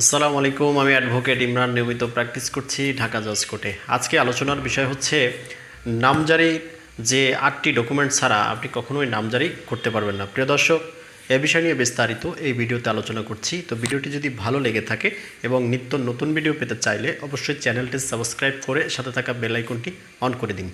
আসসালামু আলাইকুম, আমি অ্যাডভোকেট ইমরান, নিয়মিত প্র্যাকটিস করছি ঢাকা জজ কোর্টে। আজকে আলোচনার বিষয় হচ্ছে নামজারি, যে আটটি ডকুমেন্ট ছাড়া আপনি কখনোই নামজারি করতে পারবেন না। প্রিয় দর্শক, এ বিষয় নিয়ে বিস্তারিত এই ভিডিওতে আলোচনা করছি। তো ভিডিওটি যদি ভালো লেগে থাকে এবং নিত্য নতুন ভিডিও পেতে চাইলে অবশ্যই চ্যানেলটি সাবস্ক্রাইব করে সাথে থাকা বেল আইকনটি অন করে দিন।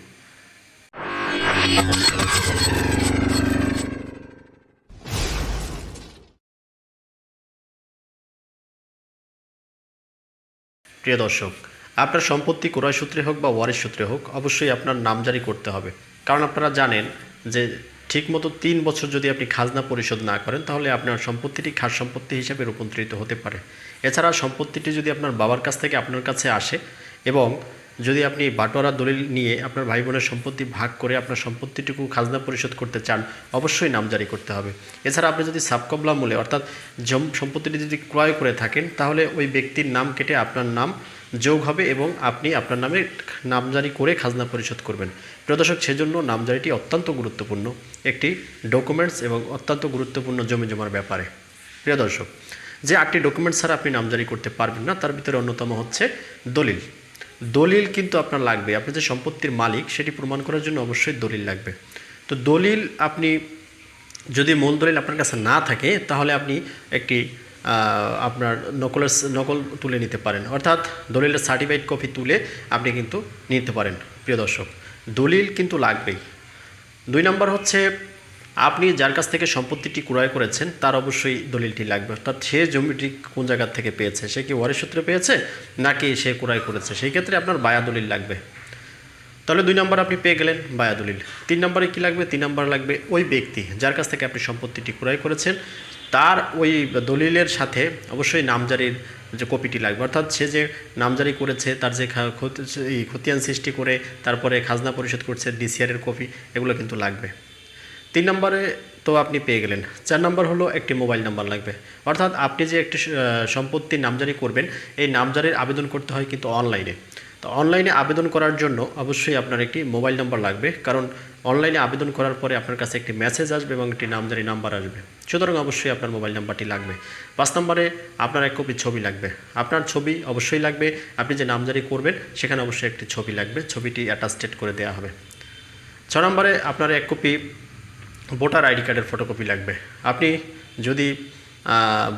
প্রিয় দর্শক, আপনার সম্পত্তি ক্রয় সূত্রে হোক বা ওয়ারিশ সূত্রে হোক, অবশ্যই আপনার নাম জারি করতে হবে। কারণ আপনারা জানেন যে ঠিকমতো তিন বছর যদি আপনি খাজনা পরিশোধ না করেন, তাহলে আপনার সম্পত্তিটি খাস সম্পত্তি হিসাবে রূপান্তরিত হতে পারে। এছাড়া সম্পত্তিটি যদি আপনার বাবার কাছ থেকে আপনার কাছে আসে এবং যদি আপনি বাটোয়ারা দলিল নিয়ে আপনার ভাই বোনের সম্পত্তি ভাগ করে আপনার সম্পত্তিটুকু খাজনা পরিশোধ করতে চান, অবশ্যই নামজারি করতে হবে। এছাড়া আপনি যদি সাবকবলা মূলে, অর্থাৎ জম সম্পত্তিটি যদি ক্রয় করে থাকেন, তাহলে ওই ব্যক্তির নাম কেটে আপনার নাম যোগ হবে এবং আপনি আপনার নামে নামজারি করে খাজনা পরিশোধ করবেন। প্রিয় দর্শক, সেজন্য নামজারিটি অত্যন্ত গুরুত্বপূর্ণ। একটি ডকুমেন্টস এবং অত্যন্ত গুরুত্বপূর্ণ জমি জমার ব্যাপারে। প্রিয় দর্শক, যে আটটি ডকুমেন্টস ছাড়া আপনি নামজারি করতে পারবেন না, তার ভিতরে অন্যতম হচ্ছে দলিল। দলিল কিন্তু আপনার লাগবে। আপনি যে সম্পত্তির মালিক, সেটি প্রমাণ করার জন্য অবশ্যই দলিল লাগবে। তো দলিল আপনি যদি মূল দলিল আপনার কাছে না থাকে, তাহলে আপনি একটি আপনার নকলের, নকল তুলে নিতে পারেন। অর্থাৎ দলিলের সার্টিফাইড কপি তুলে আপনি কিন্তু নিতে পারেন, প্রিয় দর্শক। দলিল কিন্তু লাগবেই। দুই নম্বর হচ্ছে আপনি যার কাছ থেকে সম্পত্তিটি ক্রয় করেছেন, তার অবশ্যই দলিলটি লাগবে। অর্থাৎ সে জমিটি কোন জায়গার থেকে পেয়েছে? সে কি ওয়ারিশ সূত্রে পেয়েছে? নাকি সে ক্রয় করেছে? সেই ক্ষেত্রে আপনার বায়া দলিল লাগবে। তাহলে দুই নম্বর আপনি পেয়ে গেলেন বায়া দলিল। তিন নম্বরে কী লাগবে? তিন নম্বর লাগবে ওই ব্যক্তি যার কাছ থেকে আপনি সম্পত্তিটি ক্রয় করেছেন, তার ওই দলিলের সাথে অবশ্যই নামজারির যে কপিটি লাগবে। অর্থাৎ সে যে নামজারি করেছে, তার যে খতিয়ান সৃষ্টি করে, তারপরে খাজনা পরিশোধ করছে, ডিসিআরের কপি, এগুলো কিন্তু লাগবে। তিন নম্বরে তো আপনি পেয়ে গেলেন। চার নম্বর হলো একটি মোবাইল নাম্বার লাগবে। অর্থাৎ আপনি যে একটি সম্পত্তির নামজারি করবেন, এই নামজারির আবেদন করতে হয় কিন্তু অনলাইনে। তো অনলাইনে আবেদন করার জন্য অবশ্যই আপনার একটি মোবাইল নাম্বার লাগবে, কারণ অনলাইনে আবেদন করার পরে আপনার কাছে একটি মেসেজ আসবে এবং একটি নামজারি নাম্বার আসবে। সুতরাং অবশ্যই আপনার মোবাইল নাম্বারটি লাগবে। পাঁচ নম্বরে আপনার এক কপি ছবি লাগবে। আপনার ছবি অবশ্যই লাগবে, আপনি যে নামজারি করবেন সেখানে অবশ্যই একটি ছবি লাগবে, ছবিটি অ্যাটাস্টেড করে দেওয়া হবে। ছ নম্বরে আপনার এক কপি ভোটার আইডি কার্ডের ফটোকপি লাগবে। আপনি যদি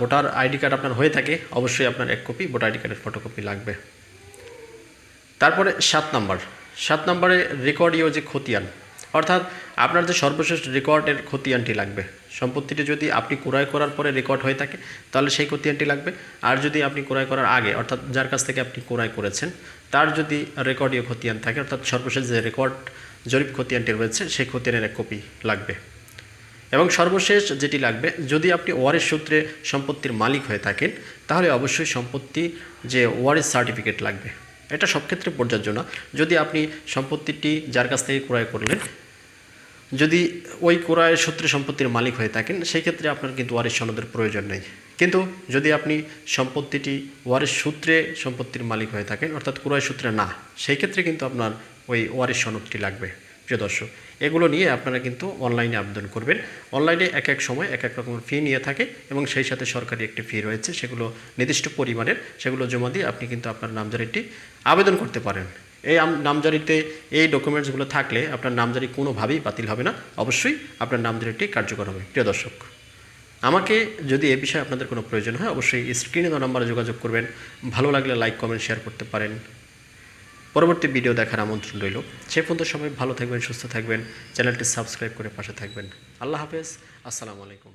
ভোটার আইডি কার্ড আপনার হয়ে থাকে, অবশ্যই আপনার এক কপি ভোটার আইডি কার্ডের ফটোকপি লাগবে। তারপরে সাত নম্বর। সাত নম্বরে রেকর্ডীয় যে খতিয়ান, অর্থাৎ আপনার যে সর্বশেষ রেকর্ডের খতিয়ানটি লাগবে। সম্পত্তিটি যদি আপনি ক্রয় করার পরে রেকর্ড হয়ে থাকে, তাহলে সেই খতিয়ানটি লাগবে। আর যদি আপনি ক্রয় করার আগে, অর্থাৎ যার কাছ থেকে আপনি ক্রয় করেছেন, তার যদি রেকর্ডীয় খতিয়ান থাকে, অর্থাৎ সর্বশেষ যে রেকর্ড জরিপ খতিয়ানটি রয়েছে, সেই খতিয়ানের এক কপি লাগবে। এবং সর্বশেষ যেটি লাগবে, যদি আপনি ওয়ারিশ সূত্রে সম্পত্তির মালিক হয়ে থাকেন, তাহলে অবশ্যই সম্পত্তি যে ওয়ারিশ সার্টিফিকেট লাগবে। এটা সব ক্ষেত্রে প্রযোজ্য না। যদি আপনি সম্পত্তিটি যার কাছ থেকে ক্রয় করলেন, যদি ওই ক্রয়ের সূত্রে সম্পত্তির মালিক হয়ে থাকেন, সেই ক্ষেত্রে আপনার কিন্তু ওয়ারিশ সনদের প্রয়োজন নেই। কিন্তু যদি আপনি সম্পত্তিটি ওয়ারিশ সূত্রে সম্পত্তির মালিক হয়ে থাকেন, অর্থাৎ ক্রয় সূত্রে না, সেই ক্ষেত্রে কিন্তু আপনার ওই ওয়ারিশ সনদটি লাগবে। প্রিয় দর্শক, এগুলো নিয়ে আপনারা কিন্তু অনলাইনে আবেদন করবেন। অনলাইনে এক এক সময় এক এক রকমের ফি নিয়ে থাকে এবং সেই সাথে সরকারি একটি ফি রয়েছে, সেগুলো নির্দিষ্ট পরিমাণের, সেগুলো জমা দিয়ে আপনি কিন্তু আপনার নামজারিটি আবেদন করতে পারেন। এই নামজারিতে এই ডকুমেন্টসগুলো থাকলে আপনার নামজারি কোনোভাবেই বাতিল হবে না, অবশ্যই আপনার নামজারিটি কার্যকর হবে। প্রিয় দর্শক, আমাকে যদি এ বিষয়ে আপনাদের কোনো প্রয়োজন হয়, অবশ্যই স্ক্রিনে দেওয়া নাম্বারে যোগাযোগ করবেন। ভালো লাগলে লাইক কমেন্ট শেয়ার করতে পারেন। পরবর্তী ভিডিও দেখার আমন্ত্রণ রইল। সে পর্যন্ত সবাই ভালো থাকবেন, সুস্থ থাকবেন। চ্যানেলটি সাবস্ক্রাইব করে পাশে থাকবেন। আল্লাহ হাফেজ। আসসালামু আলাইকুম।